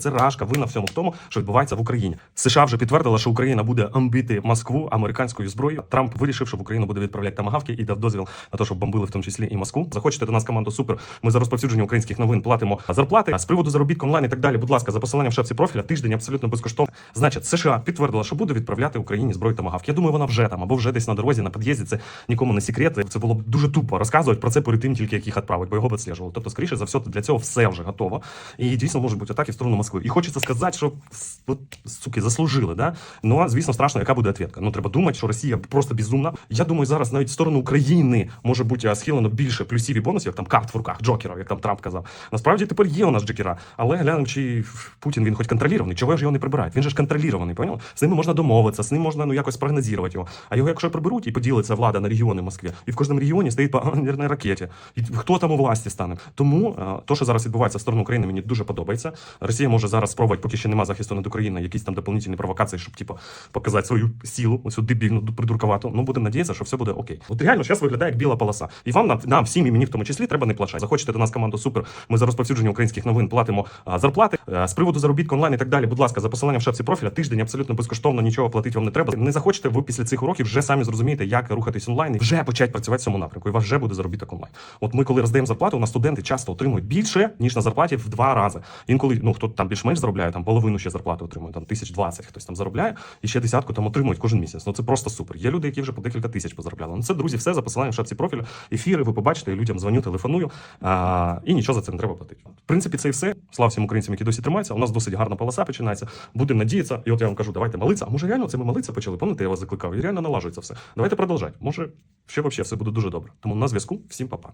Це рашка винна всьому в тому, що відбувається в Україні. США вже підтвердила, що Україна буде амбити Москву американською зброєю. Трамп вирішив, що в Україну буде відправляти тамагавки і дав дозвіл на те, щоб бомбили в тому числі і Москву. Захочете до нас команду супер. Ми за розповсюдження українських новин платимо зарплати. А з приводу заробітку онлайн і так далі. Будь ласка, за посиланням в шапці профіля тиждень абсолютно безкоштовно. Значить, США підтвердила, що буде відправляти Україні зброю тамагавки. Я думаю, вона вже там або вже десь на дорозі, на під'їзді. Це нікому не секрет. Це було б дуже тупо розказувати про це перед тим, тільки як їх відправить, бо його б відслежували. Тобто, скоріше за все, для цього все вже готово. І дійсно можуть бути атаки в сторону Москви. І хочеться сказати, що от, суки заслужили, да? Ну а звісно, страшно, яка буде відповідка. Ну треба думати, що Росія просто безумна. Я думаю, зараз навіть в сторону України може бути схилено більше плюсів і бонусів, як там карт в руках, джокерів, як там Трамп казав. Насправді тепер є у нас джокера, але глянемо, чи Путін він хоч контролірований. Чого ж його не прибирають? Він же ж контролірований, поняли? З ними можна домовитися, з ним можна ну якось прогнозувати його. А його, якщо приберуть і поділиться влада на регіони Москві, і в кожному регіоні стоїть по ракеті. І хто там у власті стане? Тому то, що зараз відбувається в сторону України, мені дуже подобається. Росія може зараз спробувати, поки ще немає захисту над Україною, якісь там дополнительні провокації, щоб типу, показати свою силу, оцю дебільну придуркувату. Ну будемо надіятися, що все буде окей. От реально зараз виглядає як біла полоса. І вам нам, всім і мені в тому числі треба не плачати. Захочете до нас команду супер. Ми за розповсюдження українських новин платимо а, зарплати Е, з приводу заробітку онлайн і так далі. Будь ласка, за посиланням в шапці профіля тиждень абсолютно безкоштовно, нічого платити вам не треба. Не захочете, ви після цих уроків вже самі зрозумієте, як рухатись онлайн і вже почати працювати в цьому напрямку. І у вас вже буде заробіток онлайн. От ми, коли роздаємо зарплату, у нас студенти часто отримують більше ніж на зарплаті в два рази. Інколи ну хто там більш-менш заробляє, там половину ще зарплати отримує, там тисяч двадцять хтось там заробляє, і ще десятку там отримують кожен місяць. Ну це просто супер. Є люди, які вже по декілька тисяч позаробляли. Ну це друзі, все за в шапці профіля. Ефіри, ви побачите, я людям дзвоню, телефоную, а, і нічого за це не треба платити. В принципі, це і все. Слава всім українцям, які досі тримаються. У нас досить гарна полоса починається. Будемо надіятися. І от я вам кажу, давайте молитися. А може реально це ми молитися почали? Пам'ятаєте, я вас закликав, і реально налажується все. Давайте продовжати. Може, ще взагалі все буде дуже добре. Тому на зв'язку. Всім па-па.